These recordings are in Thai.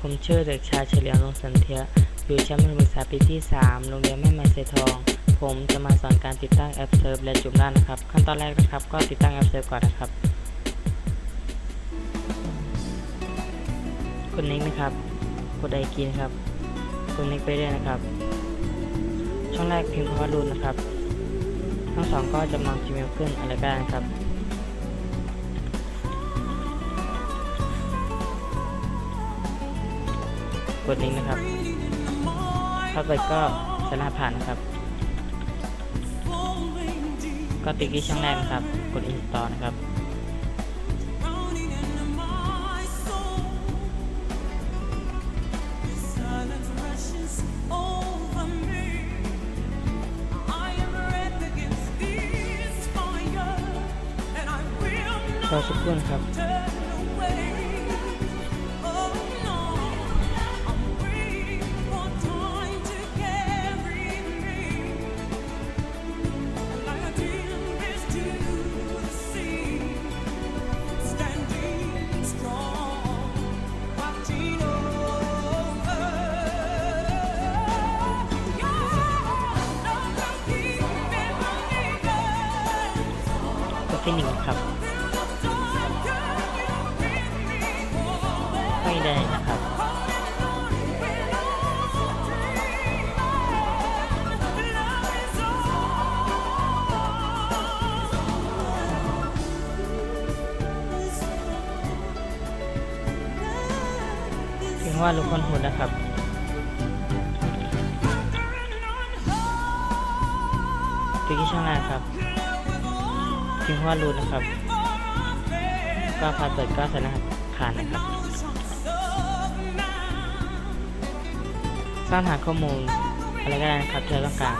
ผมชื่อเด็กชายเฉลียวนงสันเทีย อยู่ชั้นมัธยมศึกษาปีที่ 3 โรงเรียนแม่ไม้เสทอง ผมจะมาสอนการติดตั้งแอปเซิร์ฟและจุ่มล่านะครับ ขั้นตอนแรกนะครับ ก็ติดตั้งแอปเซิร์ฟก่อนนะครับกดลิงก์นะครับ กดไอกีนะครับ กดลิงก์ไปเรื่อยนะครับ ช่องแรกพิมพ์คำว่ารูนนะครับช่องสองก็จำลอง Gmail ขึ้นอะไรก็ได้นะครับ กดลิงก์นะครับ เข้าไปก็ใช้รหัสผ่านนะครับ ก็ติ๊กที่ช่องแรกนะครับ กด install นะครับรอสักครู่นะครับ กดที่หนึ่งครับ ไม่ได้นะครับเพียงว่าลูกคนหุ่นนะครับติ๊กที่ช่องแรกครับ พียงว่ารูนนะครับก็พาสเวิดก็ใส่รหัสผ่านนะครับสร้างฐานข้อมูลอะไรก็ได้นะครับที่เราต้องการ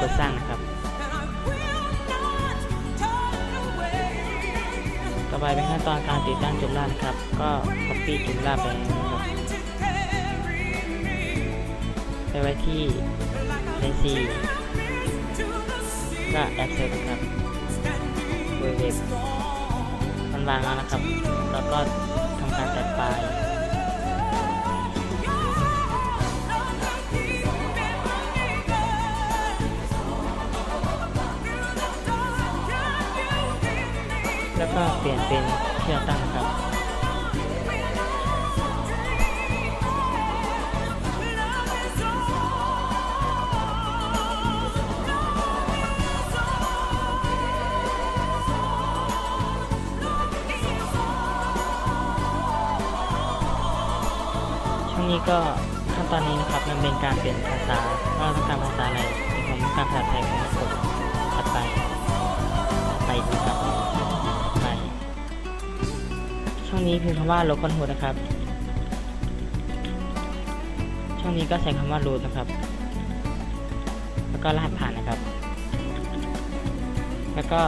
กดสร้างนะครับ ต่อไปเป็นขั้นตอนการติดตั้งจุมล่านะครับ ก็ copy จุมล่าไปนะครับไปไว้ที่ ในซีก็แอปเซฟครับเว็บเว็บมันวางแล้วนะครับ แล้วก็ทำการตัดไฟล์แล้วก็เปลี่ยนเป็นที่เราตั้งครับ นี้ก็ขั้นตอนนี้นะครับมันเป็นการเปลี่ยนภาษาว่าต้องการภาษาอะไรผมต้องการภาษาไทยผมก็กดถัดไปไปดีครับไปช่องนี้พิมพ์คำว่าโลคอนโฮนะครับ ช่องนี้ก็ใส่คำว่า root นะครับ แล้วก็รหัสผ่านนะครับ แล้วก็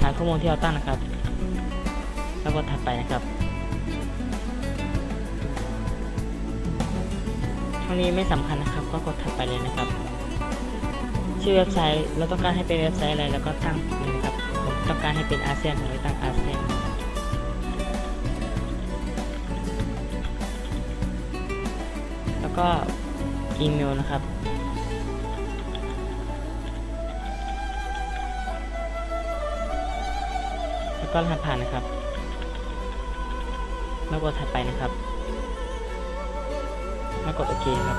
ฐานข้อมูลที่เราตั้งนะครับ แล้วก็ถัดไปนะครับ งนี้ไม่สำคัญนะครับ ก็กดถัดไปเลยนะครับ ชื่อเว็บไซต์เราต้องการให้เป็นเว็บไซต์อะไรแล้วก็ตั้งนะครับผมต้องการให้เป็นอาเซียนผมเลยตั้งอาเซียนแล้วก็อีเมลนะครับแล้วก็รหัสผ่านนะครับแล้วกดถัดไปนะครับ แล้วกดโอเคครับ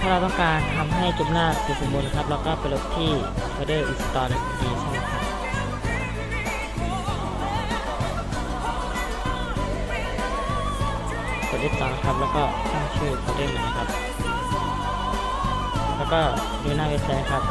ถ้าเราต้องการทำให้จุมล่าเสร็จสมบูรณ์ครับ เราก็ไปลบที่ folder install ดีใช่ไหมครับกด F2 นะครับ แล้วก็ตั้งชื่อ folder ใหม่นะครับ แล้วก็ดูหน้าเว็บไซต์ครับ